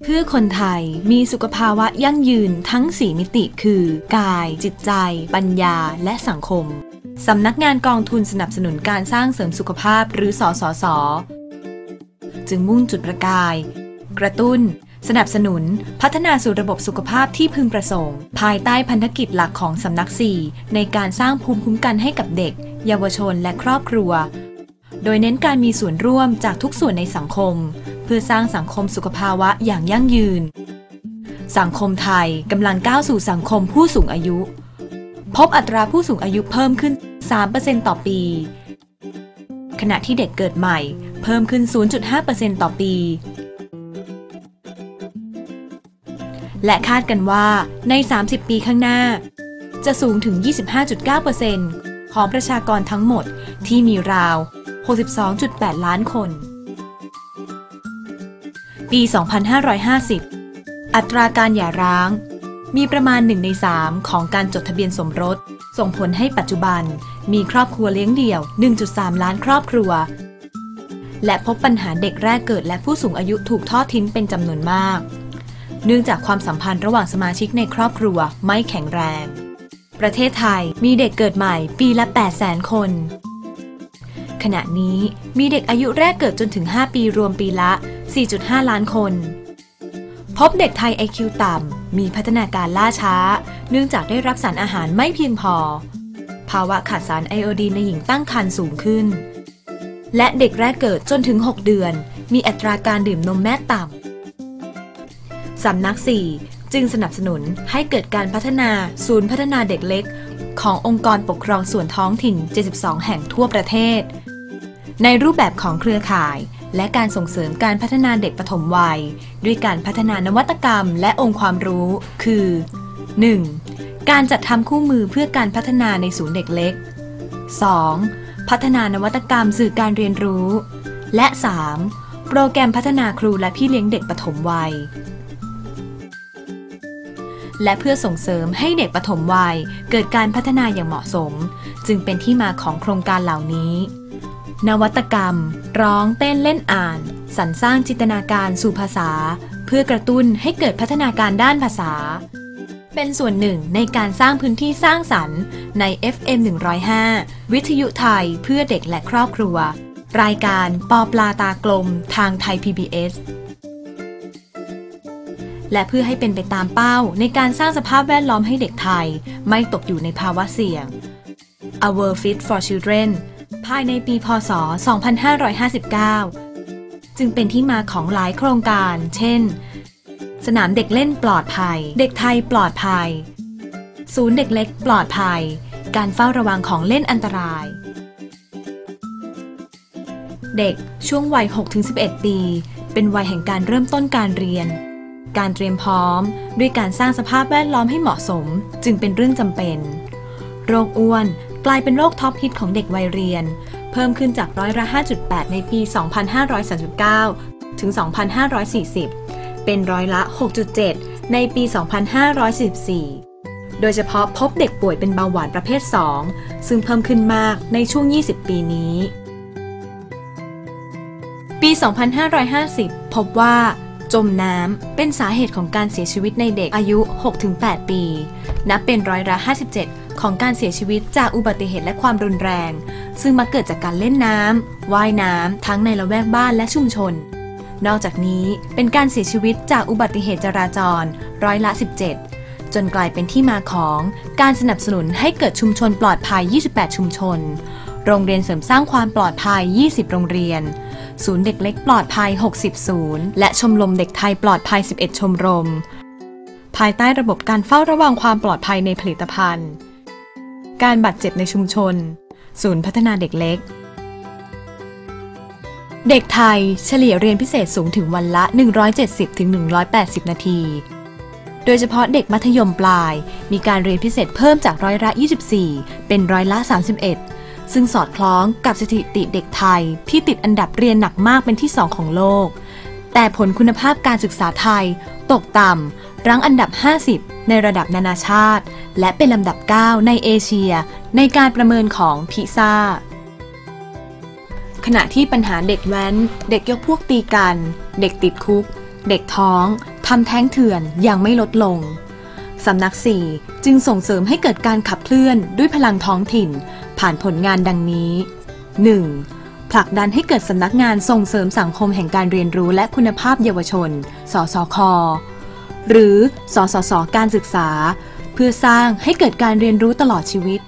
เพื่อคนไทยมีสุขภาวะยั่งยืนทั้ง 4 มิติคือ กาย จิตใจ ปัญญา และสังคม สำนักงานกองทุนสนับสนุนการสร้างเสริมสุขภาพหรือสสสจึงมุ่งจุดประกาย กระตุ้น สนับสนุน พัฒนาสู่ระบบสุขภาพที่พึงประสงค์ ภายใต้พันธกิจหลักของสำนัก 4 ในการสร้างภูมิคุ้มกันให้กับเด็ก เยาวชนและครอบครัว โดยเน้นการมีส่วนร่วมจากทุกส่วนในสังคม เพื่อสร้างสังคมสุขภาวะอย่างยั่งยืน สังคมไทยกำลังก้าวสู่สังคมผู้สูงอายุ พบอัตราผู้สูงอายุเพิ่มขึ้น 3%ต่อปี ขณะที่เด็กเกิดใหม่เพิ่มขึ้น 0.5%ต่อปี และคาดกันว่าใน 30 ปีข้างหน้า จะสูงถึง 25.9%ของประชากรทั้งหมดที่มีราว 62.8 ล้านคน ปี 2550 อัตราการหย่าร้าง มีประมาณ 1 ใน 3 ของการจดทะเบียนสมรส ส่งผลให้ปัจจุบันมีครอบครัวเลี้ยงเดี่ยว 1.3 ล้านครอบครัว และพบปัญหาเด็กแรกเกิดและผู้สูงอายุถูกทอดทิ้งเป็นจำนวนมาก เนื่องจากความสัมพันธ์ระหว่างสมาชิกในครอบครัวไม่แข็งแรง ประเทศไทยมีเด็กเกิดใหม่ปีละ 800,000 คน ขณะนี้มีเด็กอายุแรกเกิดจนถึง 5 ปีรวมปีละ 4.5 ล้านคน พบเด็กไทย IQ ต่ำ มีพัฒนาการล่าช้า เนื่องจากได้รับสารอาหารไม่เพียงพอ ภาวะขาดสารไอโอดีนในหญิงตั้งครรภ์สูงขึ้น และเด็กแรกเกิดจนถึง 6 เดือน มีอัตราการดื่มนมแม่ต่ำ สำนัก 4 จึงสนับสนุนให้เกิดการพัฒนาศูนย์พัฒนาเด็กเล็กขององค์กรปกครองส่วนท้องถิ่น 72 แห่งทั่วประเทศ ในรูปแบบของเครือข่าย และการส่งเสริมการพัฒนาเด็กปฐมวัย ด้วยการพัฒนานวัตกรรมและองค์ความรู้ คือ 1. การจัดทำคู่มือเพื่อการพัฒนาในศูนย์เด็กเล็ก 2. พัฒนานวัตกรรมสื่อการเรียนรู้ และ 3. โปรแกรมพัฒนาครูและพี่เลี้ยงเด็กปฐมวัยและเพื่อส่งเสริมให้เด็กปฐมวัย เกิดการพัฒนาอย่างเหมาะสม จึงเป็นที่มาของโครงการเหล่านี้ นวัตกรรม ร้องเต้นเล่นอ่าน สรรสร้างจินตนาการสู่ภาษา เพื่อกระตุ้นให้เกิดพัฒนาการด้านภาษา เป็นส่วนหนึ่งในการสร้างพื้นที่สร้างสรรค์ใน FM 105 วิทยุไทยเพื่อเด็กและครอบครัว รายการปอปลาตากลมทางไทย PBS และเพื่อให้เป็นไปตามเป้าในการสร้างสภาพแวดล้อมให้เด็กไทย ไม่ตกอยู่ในภาวะเสี่ยง A World Fit for Children ภายในปีพศ 2559 จึงเป็นที่มาของหลายโครงการ เช่น สนามเด็กเล่นปลอดภัย เด็กไทยปลอดภัย ศูนย์เด็กเล็กปลอดภัย การเฝ้าระวังของเล่นอันตราย เด็กช่วงวัย 6-11 ปี เป็นวัยแห่งการเริ่มต้นการเรียน การเตรียมพร้อม ด้วยการสร้างสภาพแวดล้อมให้เหมาะสม จึงเป็นเรื่องจำเป็น โรคอ้วน กลายเป็นโรคท็อปฮิตของเด็กวัยเรียน เพิ่มขึ้นจากร้อยละ 5.8 ในปี 2539 ถึง 2540 เป็นร้อยละ 6.7 ในปี 2544 โดยเฉพาะพบเด็กป่วยเป็นเบาหวานประเภท 2 ซึ่งเพิ่มขึ้นมากในช่วง 20 ปีนี้ ปี 2550 พบว่าจมน้ำเป็นสาเหตุของการเสียชีวิตในเด็กอายุ 6-8 ปี นับเป็นร้อยละ 57 ของการเสียชีวิตจากอุบัติเหตุและความรุนแรง ซึ่งมักเกิดจากการเล่นน้ำว่ายน้ำทั้งในละแวกบ้านและชุมชน นอกจากนี้เป็นการเสียชีวิตจากอุบัติเหตุจราจร ร้อยละ 17 จนกลายเป็นที่มาของการสนับสนุนให้เกิดชุมชนปลอดภัย 28 ชุมชน โรงเรียนเสริมสร้างความปลอดภัย 20 โรงเรียนศูนย์เด็กเล็กปลอดภัย 60 ศูนย์ และชมรมเด็กไทยปลอดภัย 11 ชมรม ภายใต้ระบบการเฝ้าระวังความปลอดภัยในผลิตภัณฑ์ การบาดเจ็บในชุมชน ศูนย์พัฒนาเด็กเล็ก เด็กไทยเฉลี่ยเรียนพิเศษสูงถึงวันละ 170-180 นาที โดยเฉพาะเด็กมัธยมปลาย มีการเรียนพิเศษเพิ่มจากร้อยละ 24 เป็นร้อยละ 31 ซึ่งสอดคล้องกับสถิติเด็กไทยที่ติดอันดับเรียนหนักมากเป็นที่2ของโลก แต่ผลคุณภาพการศึกษาไทย ตกต่ำรั้งอันดับ 50 ในระดับนานาชาติ และเป็นลำดับ 9 ในเอเชีย ในการประเมินของพิซ่า ขณะที่ปัญหาเด็กแว้น เด็กยกพวกตีกัน เด็กติดคุก เด็กท้องทำแท้งเถื่อนยังไม่ลดลงสำนัก4จึงส่งเสริมให้เกิดการขับเคลื่อนด้วยพลังท้องถิ่น ผ่านผลงานดังนี้ 1. ผลักดันให้เกิดสำนักงานส่งเสริมสังคมแห่งการเรียนรู้และคุณภาพเยาวชน สสค หรือสสส การศึกษา เพื่อสร้างให้เกิดการเรียนรู้ตลอดชีวิต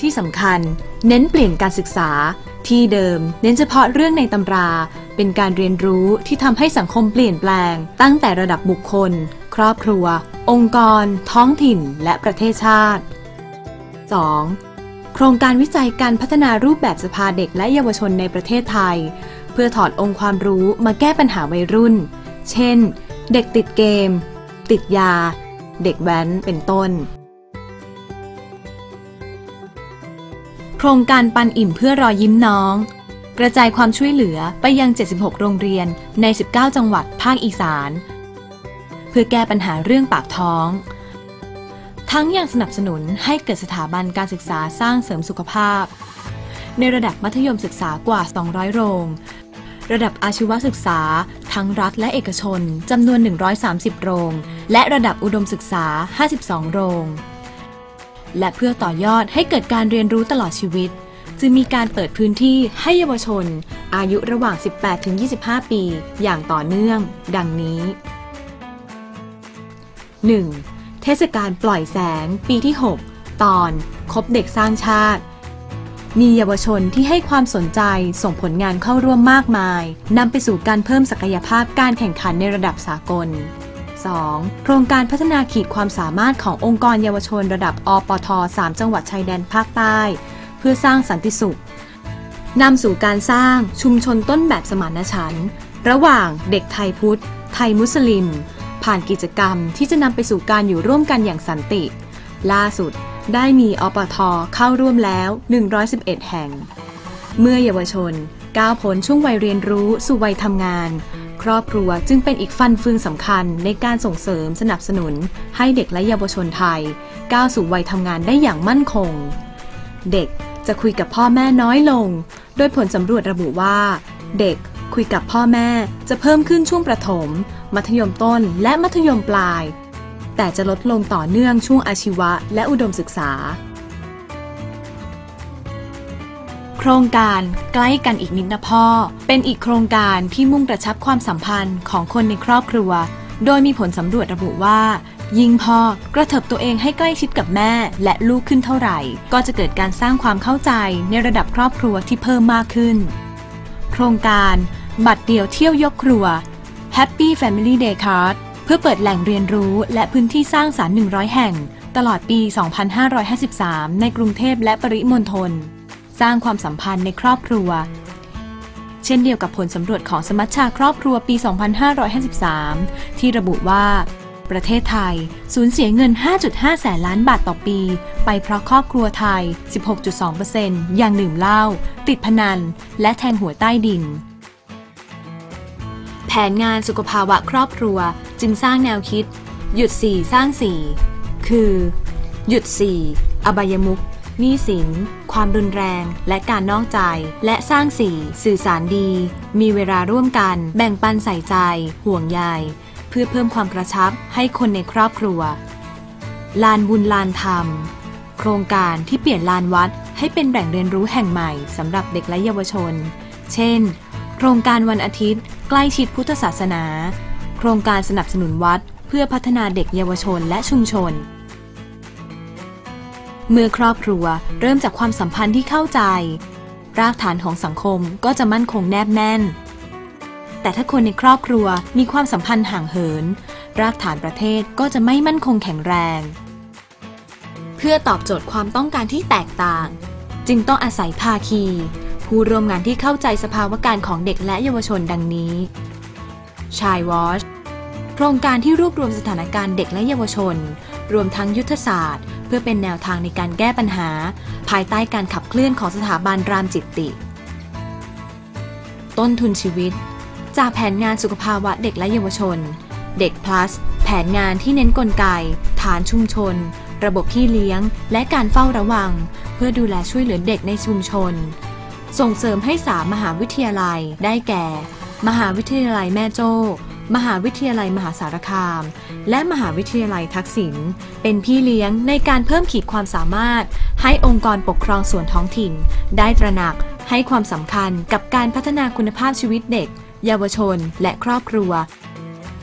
ที่สำคัญ เน้นเปลี่ยนการศึกษา ที่เดิม เน้นเฉพาะเรื่องในตำรา เป็นการเรียนรู้ที่ทำให้สังคมเปลี่ยนแปลง ตั้งแต่ระดับบุคคล ครอบครัว องค์กร ท้องถิ่น และประเทศชาติ 2. โครงการวิจัยการพัฒนารูปแบบสภาเด็กและเยาวชนในประเทศไทย เพื่อถอดองค์ความรู้มาแก้ปัญหาวัยรุ่น เช่น เด็กติดเกม ติดยา เด็กแว้นเป็นต้น โครงการปันอิ่มเพื่อรอยยิ้มน้อง กระจายความช่วยเหลือไปยัง 76 โรงเรียนใน 19 จังหวัดภาคอีสาน เพื่อแก้ปัญหาเรื่องปากท้อง ทั้งยังสนับสนุนให้เกิดสถาบันการศึกษาสร้างเสริมสุขภาพ ในระดับมัธยมศึกษากว่า 200 โรง ระดับอาชีวศึกษา ทั้งรัฐและเอกชนจำนวน 130 โรง และระดับอุดมศึกษา 52 โรง และเพื่อต่อยอดให้เกิดการเรียนรู้ตลอดชีวิต จึงมีการเปิดพื้นที่ให้เยาวชน อายุระหว่าง 18-25 ปี อย่างต่อเนื่อง ดังนี้ 1. เทศกาลปล่อยแสง ปีที่ 6 ตอน คบเด็กสร้างชาติ มีเยาวชนที่ให้ความสนใจส่งผลงานเข้าร่วมมากมายนำไปสู่การเพิ่มศักยภาพการแข่งขันในระดับสากล 2. โครงการพัฒนาขีดความสามารถขององค์กรเยาวชนระดับอปท 3 จังหวัดชายแดนภาคใต้ เพื่อสร้างสันติสุขนำสู่การสร้างชุมชนต้นแบบสมานฉันท์ระหว่างเด็กไทยพุทธ ไทยมุสลิม ผ่านกิจกรรมที่จะนำไปสู่การอยู่ร่วมกันอย่างสันติ ล่าสุด ได้มีอปทเข้าร่วมแล้ว 111 แห่ง เมื่อเยาวชนก้าวพ้นช่วงวัยเรียนรู้สู่วัยทำงาน ครอบครัวจึงเป็นอีกฟันเฟืองสำคัญในการส่งเสริมสนับสนุน ให้เด็กและเยาวชนไทย ก้าวสู่วัยทำงานได้อย่างมั่นคง เด็กจะคุยกับพ่อแม่น้อยลง โดยผลสำรวจระบุว่า เด็กคุยกับพ่อแม่จะเพิ่มขึ้นช่วงประถม มัธยมต้นและมัธยมปลาย แต่จะลดลงต่อเนื่องช่วงอาชีวะและอุดมศึกษา โครงการใกล้กันอีกนิดนะพ่อ เป็นอีกโครงการที่มุ่งกระชับความสัมพันธ์ของคนในครอบครัว โดยมีผลสำรวจระบุว่ายิ่งพ่อกระเถิบตัวเองให้ใกล้ชิดกับแม่และลูกขึ้นเท่าไหร่ ก็จะเกิดการสร้างความเข้าใจในระดับครอบครัวที่เพิ่มมากขึ้น โครงการ บัตรเดียวเที่ยวยกครัว Happy Family Day Card เพื่อเปิดแหล่งเรียนรู้และพื้นที่สร้างสารรค์ 100 แห่ง ตลอดปี 2553 ในกรุงเทพและปริมณฑล สร้างความสัมพันธ์ในครอบครัว เช่นเดียวกับผลสำรวจของสมัชชาครอบครัวปี 2553 ที่ระบุว่า ประเทศไทย สูญเสียเงิน 5.5 แสนล้านบาทต่อปี ไปเพราะครอบครัวไทย 16.2%อย่างดื่มเหล้าติดพนัน และแทงหัวใต้ดินแผนงานสุขภาวะครอบครัว จึงสร้างแนวคิด หยุด4สร้าง4คือ หยุด4อบายมุขหนี้สิน ความรุนแรง และการนอกใจ และสร้าง4สื่อสารดี มีเวลาร่วมกัน แบ่งปันใส่ใจ ห่วงใย เพื่อเพิ่มความกระชับให้คนในครอบครัว ลานบุญลานธรรม โครงการที่เปลี่ยนลานวัดให้เป็นแหล่งเรียนรู้แห่งใหม่สำหรับเด็กและเยาวชน เช่น โครงการวันอาทิตย์ ใกล้ชิดพุทธศาสนา โครงการสนับสนุนวัด เพื่อพัฒนาเด็กเยาวชนและชุมชน เมื่อครอบครัวเริ่มจากความสัมพันธ์ที่เข้าใจ รากฐานของสังคมก็จะมั่นคงแนบแน่น แต่ถ้าคนในครอบครัวมีความสัมพันธ์ห่างเหิน รากฐานประเทศก็จะไม่มั่นคงแข็งแรง เพื่อตอบโจทย์ความต้องการที่แตกต่าง จึงต้องอาศัยภาคี ผู้ร่วมงานที่เข้าใจสภาวะการของเด็กและเยาวชนดังนี้ ชายวอชโครงการที่รวบรวมสถานการณ์เด็กและเยาวชน รวมทั้งยุทธศาสตร์ เพื่อเป็นแนวทางในการแก้ปัญหา ภายใต้การขับเคลื่อนของสถาบันรามจิตติ ต้นทุนชีวิต จากแผนงานสุขภาวะเด็กและเยาวชน เด็ก plus แผนงานที่เน้นกลไก ฐานชุมชน ระบบพี่เลี้ยง และการเฝ้าระวัง เพื่อดูแลช่วยเหลือเด็กในชุมชน ส่งเสริมให้สามมหาวิทยาลัยได้แก่ มหาวิทยาลัยแม่โจ้ มหาวิทยาลัยมหาสารคาม และมหาวิทยาลัยทักษิณ เป็นพี่เลี้ยงในการเพิ่มขีดความสามารถ ให้องค์กรปกครองส่วนท้องถิ่น ได้ตระหนักให้ความสำคัญกับการพัฒนาคุณภาพชีวิตเด็ก เยาวชน และครอบครัว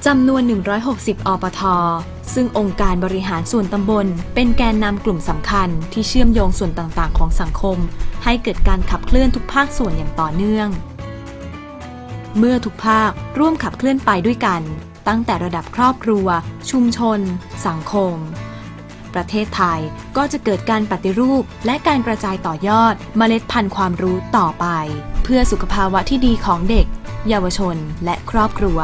จำนวน 160 อปท ซึ่งองค์การบริหารส่วนตำบล เป็นแกนนำกลุ่มสำคัญที่เชื่อมโยงส่วนต่างๆ ของสังคม ให้เกิดการขับเคลื่อนทุกภาคส่วนอย่างต่อเนื่อง เมื่อทุกภาคร่วมขับเคลื่อนไปด้วยกัน ตั้งแต่ระดับครอบครัว ชุมชน สังคม ประเทศไทยก็จะเกิดการปฏิรูป และการกระจายต่อยอดเมล็ดพันธุ์ความรู้ต่อไป เพื่อสุขภาวะที่ดีของเด็ก เยาวชน และครอบครัว